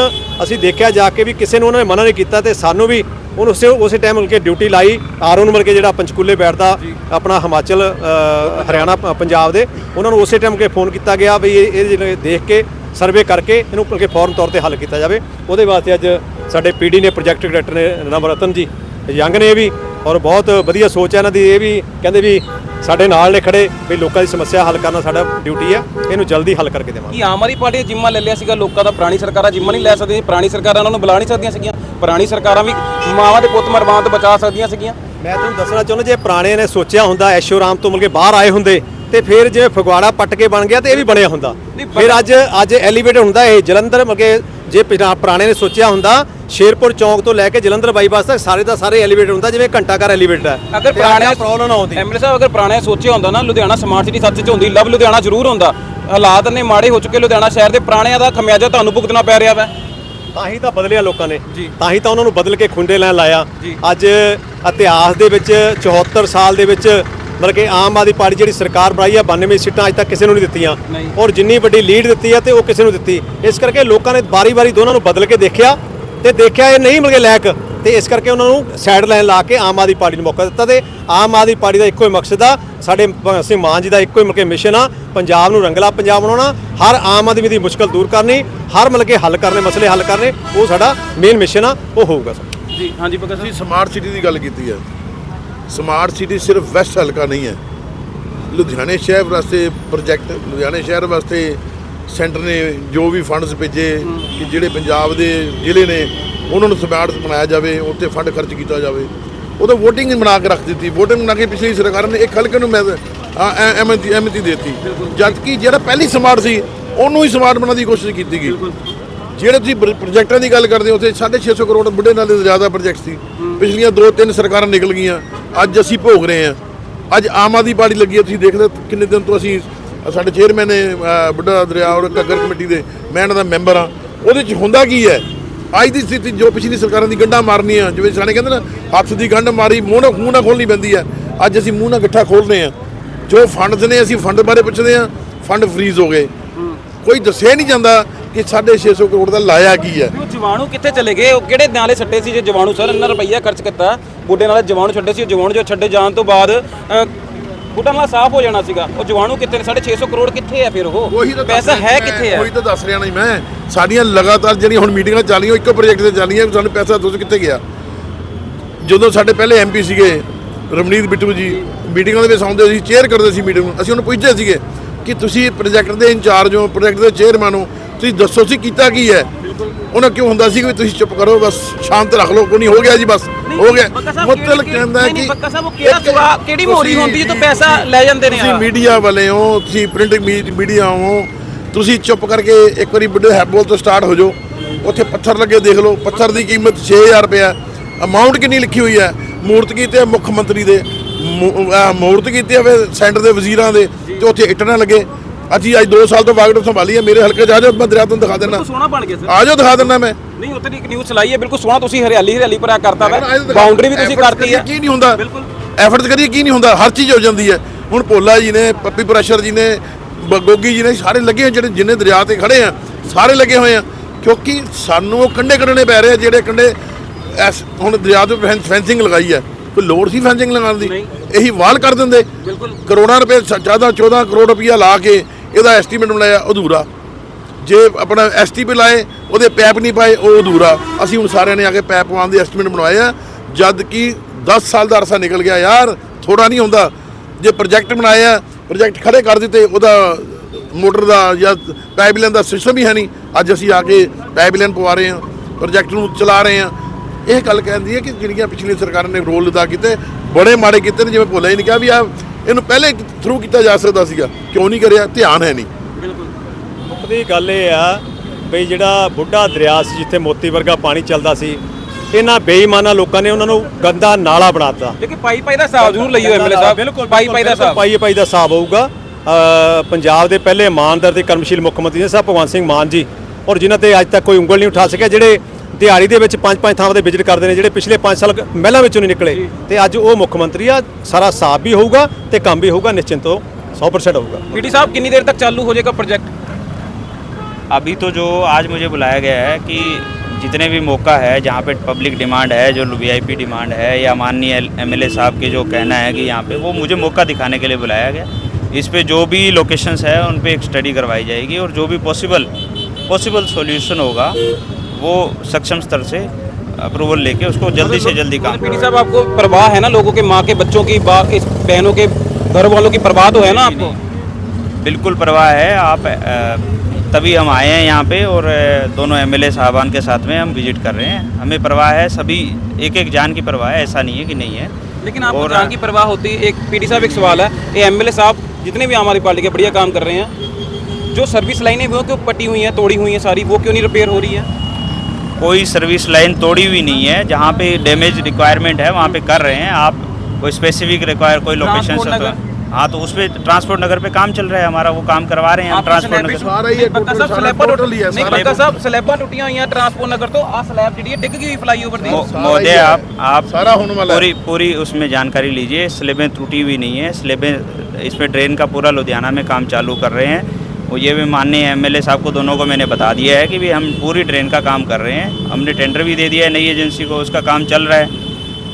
ਅਸੀਂ ਦੇਖਿਆ ਜਾ ਕੇ ਵੀ ਕਿਸੇ ਨੂੰ ਉਹਨਾਂ ਨੇ ਮਨਾ ਨਹੀਂ ਕੀਤਾ ਤੇ ਸਾਨੂੰ ਵੀ ਉਹਨੂੰ ਉਸੇ ਉਸੇ ਟਾਈਮ ਮਿਲ ਕੇ ਡਿਊਟੀ ਲਾਈ। ਆਰਓ ਨੂੰ ਮਿਲ ਕੇ ਜਿਹੜਾ ਪੰਚਕੂਲੇ ਬੈਠਦਾ ਆਪਣਾ ਹਿਮਾਚਲ ਹਰਿਆਣਾ ਪੰਜਾਬ ਦੇ ਉਹਨਾਂ ਨੂੰ ਉਸੇ ਟਾਈਮ ਕੇ ਫੋਨ ਕੀਤਾ ਗਿਆ ਵੀ ਇਹ ਦੇਖ ਕੇ ਸਰਵੇ ਕਰਕੇ ਇਹਨੂੰ ਮਿਲ ਕੇ ਫੌਰਨ ਤੌਰ ਤੇ ਹੱਲ ਕੀਤਾ ਜਾਵੇ। ਉਹਦੇ ਵਾਸਤੇ ਅੱਜ ਸਾਡੇ ਪੀਡੀ ਨੇ ਪ੍ਰੋਜੈਕਟ ਡਾਇਰੈਕਟਰ ਨੇ ਨਵਰਤਨ ਜੀ ਯੰਗ ਨੇ ਵੀ। ਔਰ ਬਹੁਤ ਵਧੀਆ ਸੋਚ ਹੈ ਇਹਨਾਂ ਦੀ ਇਹ ਵੀ ਕਹਿੰਦੇ ਵੀ ਸਾਡੇ ਨਾਲ ਨੇ ਖੜੇ ਵੀ ਲੋਕਾਂ ਦੀ ਸਮੱਸਿਆ ਹੱਲ ਕਰਨਾ ਸਾਡਾ ਡਿਊਟੀ ਹੈ ਇਹਨੂੰ ਜਲਦੀ ਹੱਲ ਕਰਕੇ ਦੇਵਾਂਗੇ। ਕੀ ਆਮ ਆਦਮੀ ਪਾਰਟੀ ਨੇ ਜਿੰਮਾ ਲੈ ਲਿਆ ਸੀਗਾ? ਲੋਕਾਂ ਦਾ ਪੁਰਾਣੀ ਸਰਕਾਰਾਂ ਜਿੰਮਾ ਨਹੀਂ ਲੈ ਸਕਦੀਆਂ। ਪੁਰਾਣੀ ਸਰਕਾਰਾਂ ਉਹਨਾਂ ਨੂੰ ਬੁਲਾ ਨਹੀਂ ਸਕਦੀਆਂ ਸੀਗੀਆਂ। ਪੁਰਾਣੀ ਸਰਕਾਰਾਂ ਵੀ ਮਾਵਾਂ ਦੇ ਪੁੱਤ ਮਰਵਾਉਣ ਤੋਂ ਬਚਾ ਸਕਦੀਆਂ ਸੀਗੀਆਂ। ਮੈਂ ਤੁਹਾਨੂੰ ਦੱਸਣਾ ਚਾਹੁੰਦਾ ਜੇ ਪੁਰਾਣੇ ਨੇ ਸੋਚਿਆ ਹੁੰਦਾ ਐਸ਼ੋਰਾਮ ਤੋਂ ਮਿਲ ਕੇ ਬਾਹਰ ਆਏ ਹੁੰਦੇ ਤੇ ਫਿਰ ਜੇ ਫਗਵਾੜਾ ਪੱਟ ਕੇ ਬਣ ਗਿਆ ਤੇ ਇਹ ਵੀ ਬਣਿਆ ਹੁੰਦਾ। ਫਿਰ ਅੱਜ ਅੱਜ ਐਲੀਵੇਟਡ ਹੁੰਦਾ ਇਹ ਜਲੰਧਰ ਕੇ ਜੇ ਪੁਰਾਣੇ ਨੇ ਸੋਚਿਆ ਹੁੰਦਾ ਸ਼ੇਰਪੁਰ ਚੌਂਕ ਤੋਂ ਲੈ ਕੇ ਜਲੰਧਰ ਬਾਈਪਾਸ ਤੱਕ ਸਾਰੇ ਦਾ ਸਾਰੇ ਐਲੀਵੇਟਡ ਹੁੰਦਾ ਜਿਵੇਂ ਘੰਟਾ ਘਰ ਐਲੀਵੇਟਡ ਹੈ। ਅਗਰ ਤੇ ਪੁਰਾਣੇ ਪ੍ਰੋਬਲਮ ਨਾ ਆਉਂਦੀ ਐਮਐਲਏ ਸਾਹਿਬ ਅਗਰ ਪੁਰਾਣੇ ਸੋਚਿਆ ਹੁੰਦਾ ਨਾ ਲੁਧਿਆਣਾ ਸਮਾਰਟ ਸਿਟੀ ਸੱਚ ਚ ਹੁੰਦੀ ਲਵ ਲੁਧਿਆਣਾ ਜ਼ਰੂਰ ਹੁੰਦਾ। ਹਾਲਾਤ ਨੇ ਮਾੜੇ ਹੋ ਚੁੱਕੇ ਲੁਧਿਆਣਾ ਸ਼ਹਿਰ ਦੇ ਪੁਰਾਣਿਆਂ ਦਾ ਖਮਿਆਜਾ ਤੁਹਾਨੂੰ ਭੁਗਤਣਾ ਪੈ ਰਿਹਾ ਵਾ। ਤਾਂ ਹੀ ਤਾਂ ਬਦਲਿਆ ਲੋਕਾਂ ਨੇ। ਜੀ। ਤਾਂ ਹੀ ਤਾਂ ਉਹਨਾਂ ਨੂੰ ਬਦਲ ਕੇ ਖੁੰਡੇ ਲੈਣ ਲਾਇਆ। ਜੀ। ਅੱਜ ਇਤਿਹਾਸ ਦੇ ਵਿੱਚ 74 ਸਾਲ ਦੇ ਵਿੱਚ ਮਤਲਬ ਕਿ ਆਮ ਆਦਮੀ ਪਾਰਟੀ ਜਿਹੜੀ ਸਰਕਾਰ ਬਣਾਈ ਆ 92 ਸੀਟਾਂ ਅੱਜ ਤੱਕ ਕਿਸੇ ਨੂੰ ਨਹੀਂ ਦਿੱਤੀਆਂ। ਨਹੀਂ। ਔਰ ਜਿੰਨੀ ਵੱਡੀ ਲੀਡ ਦਿੱਤੀ ਆ ਤੇ ਉਹ ਕਿਸੇ ਨੂੰ ਦਿੱਤੀ। ਇਸ ਕਰਕੇ ਲੋਕਾਂ ਨੇ ਵਾਰੀ-ਵਾਰੀ ਦੋਨਾਂ ਨੂੰ ਬਦਲ ਕੇ ਦੇਖਿਆ। ਤੇ ਦੇਖਿਆ ਇਹ ਨਹੀਂ ਮਿਲ ਕੇ ਲਾਇਕ ਤੇ ਇਸ ਕਰਕੇ ਉਹਨਾਂ ਨੂੰ ਸਾਈਡ ਲਾਈਨ ਲਾ ਕੇ ਆਮ ਆਦਮੀ ਪਾਰਟੀ ਨੂੰ ਮੌਕਾ ਦਿੱਤਾ ਤੇ ਆਮ ਆਦਮੀ ਪਾਰਟੀ ਦਾ ਇੱਕੋ ਹੀ ਮਕਸਦ ਆ ਸਾਡੇ ਭਗਤ ਸਿੰਘ ਮਾਨ ਜੀ ਦਾ ਇੱਕੋ ਹੀ ਮਿਲ ਕੇ ਮਿਸ਼ਨ ਆ ਪੰਜਾਬ ਨੂੰ ਰੰਗਲਾ ਪੰਜਾਬ ਬਣਾਉਣਾ ਹਰ ਆਮ ਆਦਮੀ ਦੀ ਮੁਸ਼ਕਲ ਦੂਰ ਕਰਨੀ ਹਰ ਮਿਲ ਕੇ ਹੱਲ ਕਰਨੇ ਮਸਲੇ ਹੱਲ ਕਰਨੇ ਉਹ ਸਾਡਾ ਮੇਨ ਮਿਸ਼ਨ ਆ ਉਹ ਹੋਊਗਾ ਸਰ। ਜੀ ਹਾਂਜੀ ਭਗਤ ਅਸੀਂ ਸਮਾਰਟ ਸਿਟੀ ਦੀ ਗੱਲ ਕੀਤੀ ਹੈ। ਸਮਾਰਟ ਸਿਟੀ ਸਿਰਫ ਵੈਸਟ ਹਲਕਾ ਨਹੀਂ ਹੈ। ਲੁਧਿਆਣੇ ਸ਼ਹਿਰ ਵਾਸਤੇ ਪ੍ਰੋਜੈਕਟ ਲੁਧਿਆਣੇ ਸ਼ਹਿਰ ਵਾਸਤੇ ਸੈਂਟਰ ਨੇ ਜੋ ਵੀ ਫੰਡਸ ਭੇਜੇ ਕਿ ਜਿਹੜੇ ਪੰਜਾਬ ਦੇ ਜ਼ਿਲ੍ਹੇ ਨੇ ਉਹਨਾਂ ਨੂੰ ਸਮਾਰਟ ਬਣਾਇਆ ਜਾਵੇ ਉੱਤੇ ਫੰਡ ਖਰਚ ਕੀਤਾ ਜਾਵੇ। ਉਹਦਾ VOTING ਬਣਾ ਕੇ ਰੱਖ ਦਿੱਤੀ। VOTING ਬਣਾ ਕੇ ਪਿਛਲੀ ਸਰਕਾਰ ਨੇ ਇੱਕ ਹਲਕੇ ਨੂੰ ਮੈਂ ਐਮਐਨਟੀ ਐਮਐਨਟੀ ਦੇਤੀ। ਜਦ ਕਿ ਜਿਹੜਾ ਪਹਿਲੀ ਸਮਾਰਟ ਸੀ ਉਹਨੂੰ ਹੀ ਸਮਾਰਟ ਬਣਾਉਣ ਦੀ ਕੋਸ਼ਿਸ਼ ਕੀਤੀ ਗਈ। ਜਿਹੜੇ ਤੁਸੀਂ ਪ੍ਰੋ- ਪ੍ਰੋਜੈਕਟਾਂ ਦੀ ਗੱਲ ਕਰਦੇ ਹੋ ਉੱਥੇ 650 ਕਰੋੜ ਬੁੱਢੇ ਨਾਲ ਦੇ ਜ਼ਿਆਦਾ ਪ੍ਰੋਜੈਕਟ ਸੀ। ਪਿਛਲੀਆਂ ਦੋ ਤਿੰਨ ਸਰਕਾਰਾਂ ਨਿਕਲ ਗਈਆਂ। ਅੱਜ ਅਸੀਂ ਭੋਗ ਰਹੇ ਹਾਂ। ਅੱਜ ਆਮ ਆਦਮੀ ਪਾਰਟੀ ਲੱਗੀ ਹੈ। ਤੁਸੀਂ ਦੇਖਦੇ ਕਿੰਨੇ ਦਿਨ ਤੋਂ ਅਸੀਂ ਸਾਡੇ ਚੇਅਰਮੈਨ ਨੇ ਬੁੱਢਾ ਦਰਿਆ ਔਰ ਘੱਗਰ ਕਮੇਟੀ ਦੇ ਮੈਂ ਇਹਨਾਂ ਦਾ ਮੈਂਬਰ ਹਾਂ। ਉਹਦੇ ਚ ਹੁੰਦਾ ਕੀ ਹੈ? ਅੱਜ ਦੀ ਸਥਿਤੀ ਜੋ ਪਿਛਲੀ ਸਰਕਾਰਾਂ ਦੀ ਗੰਢਾਂ ਮਾਰਨੀਆਂ, ਜਿਵੇਂ ਸਾਡੇ ਕਹਿੰਦੇ ਨਾ, ਹੱਥ ਦੀ ਗੰਢ ਮਾਰੀ, ਮੂੰਹ ਨਾਲ ਮੂੰਹ ਨਾਲ ਖੋਲਣੀ ਪੈਂਦੀ ਹੈ। ਅੱਜ ਅਸੀਂ ਮੂੰਹ ਨਾਲ ਗਿੱਠਾ ਖੋਲ ਰਹੇ ਹਾਂ। ਜੋ ਫੰਡਸ ਨੇ, ਅਸੀਂ ਫੰਡ ਬਾਰੇ ਪੁੱਛਦੇ ਹਾਂ ਫੰਡ ਫਰੀਜ਼ ਹੋ ਗਏ। ਕੋਈ ਦੱਸਿਆ ਨਹੀਂ ਜਾਂਦਾ ਕਿ 650 ਕਰੋੜ ਦਾ ਲਾਇਆ ਕੀ ਹੈ। ਉਹ ਜਵਾਨੂ ਕਿੱਥੇ ਚਲੇ ਗਏ? ਉਹ ਕਿਹੜੇ ਨਾਲੇ ਛੱਡੇ ਸੀ ਜੇ ਜਵਾਨੂ ਸਰ? ਇਹਨਾਂ ਰੁਪਈਆ ਖਰਚ ਕੀਤਾ। ਬੁੱਢੇ ਨਾਲੇ ਜਵਾਨੂ ਛੱਡੇ ਸੀ, ਉਹ ਜਵਾਨੂ ਜੋ ਛੱਡੇ ਜਾਣ ਤੋਂ ਬਾਅਦ ਬੁੱਢਾ ਨਾਲ ਸਾਫ਼ ਹੋ ਜਾਣਾ ਸੀਗਾ। ਉਹ ਜਵਾਨੂ ਕਿੱਥੇ ਨੇ? 650 ਕਰੋੜ ਕਿੱਥੇ ਹੈ ਫਿਰ ਉਹ? ਉਹੀ ਤਾਂ ਦੱਸ ਪੈਸਾ ਰਿਹਾ ਹੈ ਮੈਂ, ਕਿੱਥੇ ਹੈ ਉਹੀ ਤਾਂ ਦੱਸ ਰਿਹਾ ਨਹੀਂ ਮੈਂ। ਸਾਡੀਆਂ ਲਗਾਤਾਰ ਜਿਹੜੀਆਂ ਹੁਣ ਮੀਟਿੰਗਾਂ ਚੱਲ ਰਹੀਆਂ ਇੱਕੋ ਪ੍ਰੋਜੈਕਟ ਤੇ ਚੱਲ ਰਹੀਆਂ ਸਾਨੂੰ ਪੈਸਾ ਤੁਸੀਂ ਕਿੱਥੇ ਗਿਆ? ਜਦੋਂ ਸਾਡੇ ਪਹਿਲੇ ਐਮਪੀ ਸੀਗੇ ਰਮਨੀਤ ਬਿੱਟੂ ਜੀ ਮੀਟਿੰਗਾਂ ਦੇ ਵਿੱਚ ਆਉਂਦੇ ਸੀ ਚੇਅਰ ਕਰਦੇ ਸੀ ਮੀਟਿੰਗ ਨੂੰ। ਅਸੀਂ ਉਹਨੂੰ ਪੁੱਛਦੇ ਸੀਗੇ ਕਿ ਤੁਸੀਂ ਪ੍ਰੋਜੈਕਟ ਦੇ ਇੰਚਾਰਜ ਹੋ ਪ੍ਰੋਜੈਕਟ ਦੇ ਚੇਅਰਮੈਨ ਹੋ ਤੁਸੀਂ ਦੱਸੋ ਸੀ ਕੀਤਾ ਕੀ ਹੈ? ਉਹਨਾਂ ਕਿਉਂ ਹੁੰਦਾ ਸੀ ਕਿ ਵੀ ਤੁਸੀਂ ਚੁੱਪ ਕਰੋ ਬਸ ਸ਼ਾਂਤ ਰੱਖ ਲਓ ਕੋਈ ਨਹੀਂ ਹੋ ਗਿਆ ਜੀ ਬਸ। ਹੋ ਗਿਆ। ਮਤਲਬ ਕਹਿੰਦਾ ਹੈ ਕਿ ਬੱਕਾ ਸਾਹਿਬ ਉਹ ਕਿਹੜਾ ਸੁਰਾ ਕਿਹੜੀ ਮੋਰੀ ਹੁੰਦੀ ਹੈ ਤਾਂ ਪੈਸਾ ਲੈ ਜਾਂਦੇ ਨੇ ਤੁਸੀਂ। ਮੀਡੀਆ ਵਾਲੇ ਹੋ ਤੁਸੀਂ ਪ੍ਰਿੰਟ ਮੀਡੀਆ ਹੋ ਤੁਸੀਂ ਚੁੱਪ ਕਰਕੇ ਇੱਕ ਵਾਰੀ ਵੱਡੇ ਹੈਬੋਲ ਤੋਂ ਸਟਾਰਟ ਹੋ ਜਾਓ। ਉੱਥੇ ਪੱਥਰ ਲੱਗੇ ਦੇਖ ਲਓ ਪੱਥਰ ਦੀ ਕੀਮਤ 6000 ਰੁਪਏ ਅਮਾਉਂਟ ਕਿੰਨੀ ਲਿਖੀ ਹੋਈ ਹੈ? ਮੂਰਤ ਕੀਤੇ ਮੁੱਖ ਮੰਤਰੀ ਦੇ ਮੂਰਤ ਕੀਤੇ ਹੋਵੇ ਸੈਂਟਰ ਦੇ ਵਜ਼ੀਰਾਂ ਦੇ ਤੇ ਉੱਥੇ ਇੱਟ ਨਾ ਲੱਗੇ। ਅਸੀਂ ਅੱਜ 2 ਸਾਲ ਤੋਂ ਵਾਗੜ ਸੰਭਾਲੀ ਹੈ ਮੇਰੇ ਹਲਕੇ 'ਚ ਆ ਜਾਓ ਮੈਂ ਦਰਿਆ ਤੁਹਾਨੂੰ ਦਿਖਾ ਬਿਲਕੁਲ ਸੋਹਣਾ ਬਣ ਗਿਆ ਸਰ। ਆ ਜਾਓ ਦਿਖਾ ਦਿੰਦਾ ਮੈਂ। ਨਹੀਂ ਉੱਥੇ ਦੀ ਇੱਕ ਨਿਊਜ਼ ਚਲਾਈ ਹੈ ਬਿਲਕੁਲ ਸੋਹਣਾ ਤੁਸੀਂ ਹਰਿਆਲੀ ਹਰਿਆਲੀ ਭਰਿਆ ਕਰਤਾ ਵਾ। ਬਾਉਂਡਰੀ ਵੀ ਤੁਸੀਂ ਕਰਤੀ ਹੈ। ਕੀ ਨਹੀਂ ਹੁੰਦਾ? ਬਿਲਕੁਲ। ਐਫਰਟਸ ਕਰੀਏ ਕੀ ਨਹੀਂ ਹੁੰਦਾ? ਹਰ ਚੀਜ਼ ਹੋ ਜਾਂਦੀ ਹੈ। ਹੁਣ ਭੋਲਾ ਜੀ ਨੇ ਪੱਪੀ ਪ੍ਰੈਸ਼ਰ ਜੀ ਨੇ ਗੋਗੀ ਜੀ ਨੇ ਸਾਰੇ ਲੱਗੇ ਹੋਏ ਜਿਹੜੇ ਜਿੰਨੇ ਦਰਿਆ ਤੇ ਖੜੇ ਆ ਸਾਰੇ ਲੱਗੇ ਹੋਏ ਆ। ਕਿਉਂਕਿ ਸਾਨੂੰ ਉਹ ਕੰਡੇ ਕੱਢਣੇ ਪੈ ਰਹੇ ਆ ਜਿਹੜੇ ਕੰਡੇ ਐਸ ਹੁਣ ਦਰਿਆ ਤੇ ਫੈਂਸਿੰਗ ਲਗਾਈ ਹੈ। ਕੋਈ ਲੋੜ ਸੀ ਫੈਂਸਿੰਗ ਲਗਾਉਣ ਦੀ। ਇਹੀ ਵਾਲ ਕਰ ਦਿੰਦੇ। ਬਿਲਕੁਲ। ਕਰੋੜਾਂ ਰੁਪਏ ਜ਼ਿਆਦਾ 14 ਕਰੋੜ ਰੁਪਈਆ ਲਾ ਕੇ ਇਹਦਾ ਐਸਟੀਮੇਟ ਬਣਾਇਆ ਅਧੂਰਾ। ਜੇ ਆਪਣਾ ਐਸਟੀਪੀ ਲਾਏ, ਉਹਦੇ ਪੈਪ ਨਹੀਂ ਪਾਏ, ਉਹ ਅਧੂਰਾ। ਅਸੀਂ ਹੁਣ ਸਾਰਿਆਂ ਨੇ ਆ ਕੇ ਪੈਪ ਪਾਉਣ ਦੇ ਐਸਟੀਮੇਟ ਬਣਵਾਇਆ ਜਦ ਕਿ 10 ਸਾਲ ਦਾ ਅਰਸਾ ਨਿਕਲ ਗਿਆ, ਯਾਰ ਥੋੜਾ ਨਹੀਂ ਹੁੰਦਾ। ਜੇ ਪ੍ਰੋਜੈਕਟ ਬਣਾਇਆ ਪ੍ਰੋਜੈਕਟ ਖੜੇ ਕਰ ਦਿੱਤੇ, ਉਹਦਾ ਮੋਟਰ ਦਾ ਜਾਂ ਪਾਈਪਲਾਈਨ ਦਾ ਸਿਸਟਮ ਹੀ ਹੈ ਨਹੀਂ। ਅੱਜ ਅਸੀਂ ਆ ਕੇ ਪਾਈਪਲਾਈਨ ਪਵਾ ਰਹੇ ਹਾਂ ਪ੍ਰੋਜੈਕਟ ਨੂੰ ਚਲਾ ਰਹੇ ਹਾਂ। ਇਹ ਗੱਲ ਕਹਿੰਦੀ ਹੈ ਕਿ ਜਿਹੜੀਆਂ ਪਿਛਲੀਆਂ ਸਰਕਾਰਾਂ ਨੇ ਰੋਲ ਅਦਾ ਕੀਤੇ, ਬੜੇ ਮਾੜੇ ਕੀਤੇ ਨੇ, ਜਿਵੇਂ ਭੋਲਾ ਹੀ ਨਹੀਂ ਕਿਹਾ ਵੀ ਆ ਇਹਨੂੰ ਪਹਿਲੇ ਥਰੂ ਕੀਤਾ ਜਾ ਸਕਦਾ ਸੀਗਾ ਕਿਉਂ ਨਹੀਂ ਕਰਿਆ? ਧਿਆਨ ਹੈ ਨਹੀਂ। ਦੀ ਗੱਲ ਇਹ ਆ ਬਈ ਜਿਹੜਾ ਬੁੱਢਾ ਦਰਿਆ ਸੀ ਜਿੱਥੇ ਮੋਤੀ ਵਰਗਾ ਪਾਣੀ ਚੱਲਦਾ ਸੀ ਇਹਨਾਂ ਬੇਈਮਾਨਾਂ ਲੋਕਾਂ ਨੇ ਉਹਨਾਂ ਨੂੰ ਗੰਦਾ ਨਾਲਾ ਬਣਾਤਾ ਲੇਕਿਨ ਪਾਈ ਪਾਈ ਦਾ ਹਿਸਾਬ ਜ਼ਰੂਰ ਲਈਓ ਐਮਐਲਏ ਸਾਹਿਬ। ਬਿਲਕੁਲ ਪਾਈ ਪਾਈ ਦਾ ਹਿਸਾਬ। ਪਾਈ ਪਾਈ ਦਾ ਹਿਸਾਬ ਹੋਊਗਾ। ਪੰਜਾਬ ਦੇ ਪਹਿਲੇ ਇਮਾਨਦਾਰ ਤੇ ਕਰਮਸ਼ੀਲ ਮੁੱਖ ਮੰਤਰੀ ਨੇ ਸਾਹਿਬ ਭਗਵੰਤ ਸਿੰਘ ਮਾਨ ਜੀ। ਔਰ ਜਿਨ੍ਹਾਂ ਤੇ ਅੱਜ ਤੱਕ ਕੋਈ ਉਂਗਲ ਨਹੀਂ ਉਠਾ ਸਕਿਆ ਜਿਹੜੇ ਦਿਹਾੜੀ ਦੇ ਵਿੱਚ ਪੰਜ ਪੰਜ ਥਾਵਾਂ ਤੇ ਵਿਜ਼ਿਟ ਕਰਦੇ ਨੇ ਜਿਹੜੇ ਪਿਛਲੇ 5 ਸਾਲ ਮਹਿਲਾਂ ਵਿੱਚੋਂ ਨਹੀਂ ਨਿਕਲੇ ਤੇ ਅੱਜ ਉਹ ਮੁੱਖ ਮੰਤਰੀ ਆ ਸਾਰਾ ਹਿਸਾਬ ਵੀ ਹੋਊਗਾ ਤੇ ਕੰਮ ਵੀ ਹੋਊਗਾ ਨਿਸ਼ਚਿੰਤ ਹੋ 100% ਹੋਊਗਾ ਪੀਡੀ ਸਾਹਿਬ ਕਿੰਨੀ ਦੇਰ ਤੱਕ ਚਾਲੂ ਹੋ ਜਾਏਗਾ ਪ੍ਰੋਜੈਕਟ अभी तो जो आज मुझे बुलाया गया है कि जितने भी मौका है जहाँ पे पब्लिक डिमांड है जो वीआईपी डिमांड है या माननीय एमएलए साहब के जो कहना है कि यहाँ पे वो मुझे मौका दिखाने के लिए बुलाया गया इस पे जो भी लोकेशंस है उन पे एक स्टडी करवाई जाएगी और जो भी पॉसिबल पॉसिबल सॉल्यूशन होगा वो सक्षम स्तर से अप्रूवल लेके उसको जल्दी से जल्दी काम पीडी साहब आपको परवाह है ना लोगों के माँ के बच्चों की इस बहनों के घर वालों की परवाह तो है ना आपको? बिल्कुल परवाह है। आप तभी हम आए हैं यहाँ पे और दोनों एमएलए साहबान के साथ में हम विज़िट कर रहे हैं। हमें परवाह है सभी एक एक जान की परवाह है ऐसा नहीं है कि नहीं है। लेकिन आपको और- जान की परवाह होती है। एक पीडी साहब एक सवाल है। ये एमएलए साहब जितने भी हमारी पार्टी के बढ़िया काम कर रहे हैं जो सर्विस लाइनें वो क्यों पटी हुई हैं तोड़ी हुई हैं सारी वो क्यों नहीं रिपेयर हो रही है? कोई सर्विस लाइन तोड़ी हुई नहीं है जहाँ पे डैमेज रिक्वायरमेंट है वहाँ पे कर रहे हैं आप कोई स्पेसिफिक रिक्वायर कोई लोकेशन ट्रांसपोर्ट से तो नगर। हाँ तो उस पर ट्रांसपोर्ट नगर पे काम चल रहा है हमारा वो काम करवा रहे हैं हम आपकी ट्रांसपोर्ट स्लैब नगर ਸਾਰਾ ਹੀ ਹੈ ਬੱਕਾ ਸਾਹਿਬ ਸਾਰਾ ਸਲੈਬਾਂ total ਹੀ ਹੈ ਨਹੀਂ ਸਾਰਾ ਬੱਕਾ ਸਾਹਿਬ ਸਲੈਬਾਂ ਟੁੱਟੀਆਂ ਹੋਈਆਂ ਟਰਾਂਸਪੋਰਟ ਨਗਰ ਤੋਂ ਆ ਸਲੈਬ ਜਿਹੜੀ ਹੈ ਡਿੱਗ ਗਈ ਹੋਈ ਫਲਾਈਓਵਰ ਦੀ मो- सारा महोदय ही है। आप आप सारा होने वाला है। पूरी पूरी उसमें जानकारी लीजिए स्लेबें टूटी हुई नहीं है स्लेबें इसमें ड्रेन का पूरा लुधियाना में काम चालू कर रहे हैं और ये भी माननीय एमएलए साहब को दोनों को मैंने बता दिया है कि भी हम पूरी ड्रेन का काम कर रहे हैं हमने टेंडर भी दे दिया है नई एजेंसी को उसका काम चल रहा है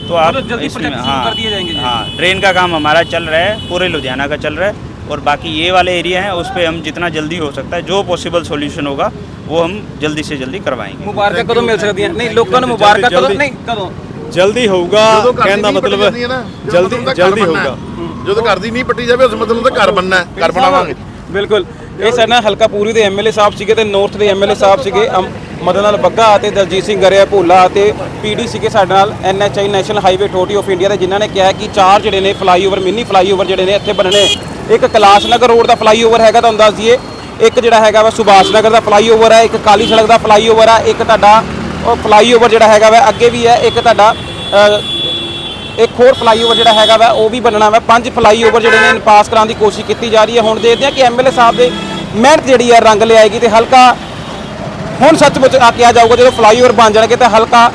तो आप मतलब जल्दी इसमें प्रोजेक्ट शुरू हाँ कर दिए जाएंगे जी। हाँ ड्रेन का काम हमारा चल रहा है पूरे लुधियाना का चल रहा है और बाकी ये वाले एरिया हैं उस पर हम जितना जल्दी हो सकता है जो पॉसिबल सॉल्यूशन होगा वो हम जल्दी से जल्दी करवाएंगे ਮੁਬਾਰਕਾਂ ਕਦੋਂ ਮਿਲ ਸਕਦੀਆਂ ਨਹੀਂ ਲੋਕਾਂ ਨੂੰ ਮੁਬਾਰਕਾਂ ਕਦੋਂ ਜਲਦੀ- ਨਹੀਂ ਕਦੋਂ ਜਲਦੀ ਹੋਊਗਾ ਜਦੋਂ ਘਰ ਦੀ ਕਹਿਣ ਦਾ ਨੀਂਹ ਪੱਟੀ ਮਤਲਬ ਜਾਂਦੀ ਹੈ ਨਾ, ਜਦੋਂ ਜਲਦੀ ਮਤਲਬ ਤਾਂ ਘਰ ਜਲਦੀ ਬਣਨਾ ਹੈ। ਹੋਊਗਾ ਜਦੋਂ ਘਰ ਦੀ ਨਹੀਂ ਪੱਟੀ ਜਾਵੇ ਉਸ ਮਤਲਬ ਤਾਂ ਘਰ ਬਣਨਾ ਹੈ, ਘਰ ਬਣਾਵਾਂਗੇ ਬਿਲਕੁਲ। ਇਹ ਸਾਡੇ ਨਾਲ ਹਲਕਾ ਪੂਰੀ ਦੇ ਐਮਐਲਏ ਸਾਹਿਬ ਸੀਗੇ ਤੇ ਨਾਰਥ ਦੇ ਐਮਐਲਏ ਸਾਹਿਬ ਸੀਗੇ, ਅਮ- ਮਦਨ ਲਾਲ ਬੱਗਾ ਅਤੇ ਦਲਜੀਤ ਸਿੰਘ ਗਰੇਆ ਭੋਲਾ ਅਤੇ ਪੀਡੀ ਸੀਗੇ ਸਾਡੇ ਨਾਲ NHAI national highway authority of India ਦੇ, ਜਿਨ੍ਹਾਂ ਨੇ ਕਿਹਾ ਕਿ ਚਾਰ ਜਿਹੜੇ ਨੇ ਫਲਾਈਓਵਰ ਮਿੰਨੀ ਫਲਾਈਓਵਰ ਜਿਹੜੇ ਨੇ ਇੱਥੇ ਬਣਨੇ ਇੱਕ ਕੈਲਾਸ਼ ਨਗਰ ਰੋਡ ਦਾ ਫਲਾਈਓਵਰ ਹੈਗਾ, ਤੁਹਾਨੂੰ ਦੱਸ ਦਈਏ। ਇੱਕ ਜਿਹੜਾ ਹੈਗਾ ਵਾ ਸੁਭਾਸ਼ ਨਗਰ ਦਾ ਫਲਾਈਓਵਰ ਹੈ ਇੱਕ ਕਾਲੀ ਸੜਕ ਦਾ ਫਲਾਈਓਵਰ ਹੈ ਇੱਕ ਤੁਹਾਡਾ ਉਹ ਫਲਾਈਓਵਰ ਜਿਹੜਾ ਹੈਗਾ ਵਾ, ਅੱਗੇ ਵੀ ਹੈ, ਇੱਕ ਤੁਹਾਡਾ ਇੱਕ ਹੋਰ ਫਲਾਈਓਵਰ ਜਿਹੜਾ ਹੈਗਾ ਵਾ, ਉਹ ਵੀ ਬਣਨਾ ਵਾ। ਪੰਜ ਫਲਾਈਓਵਰ ਜਿਹੜੇ ਨੇ ਪਾਸ ਕਰਾਉਣ ਦੀ ਕੋਸ਼ਿਸ਼ ਕੀਤੀ ਜਾ ਰਹੀ ਹੈ। ਹੁਣ ਦੇਖਦੇ ਹਾਂ ਕਿ ਐਮਐਲਏ ਸਾਹਿਬ ਦੇ ਮਿਹਨਤ ਜਿਹੜੀ ਹੈ, ਰੰਗ ਲਿਆਏਗੀ ਤੇ ਹਲਕਾ ਹੁਣ ਸੱਚਮੁੱਚ ਆ ਕਿਹਾ ਜਾਊਗਾ, ਜਦੋਂ ਫਲਾਈਓਵਰ ਬਣ ਜਾਣਗੇ ਤਾਂ ਹਲਕਾ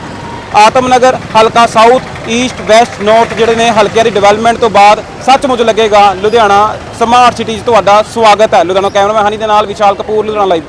ਆਤਮਨਗਰ, ਹਲਕਾ ਸਾਊਥ ਈਸਟ ਵੈਸਟ ਨਾਰਥ ਜਿਹੜੇ ਨੇ ਹਲਕਿਆਂ ਦੀ ਡਿਵੈਲਪਮੈਂਟ ਤੋਂ ਬਾਅਦ ਸੱਚਮੁੱਚ ਲੱਗੇਗਾ। ਲੁਧਿਆਣਾ, ਸਮਾਰਟ ਸਿਟੀ 'ਚ ਤੁਹਾਡਾ ਸਵਾਗਤ ਹੈ। ਲੁਧਿਆਣਾ ਕੈਮਰਾਮੈਨ ਹਨੀ ਦੇ ਨਾਲ ਵਿਸ਼ਾਲ ਕਪੂਰ, ਲੁਧਿਆਣਾ ਲਾਈਵ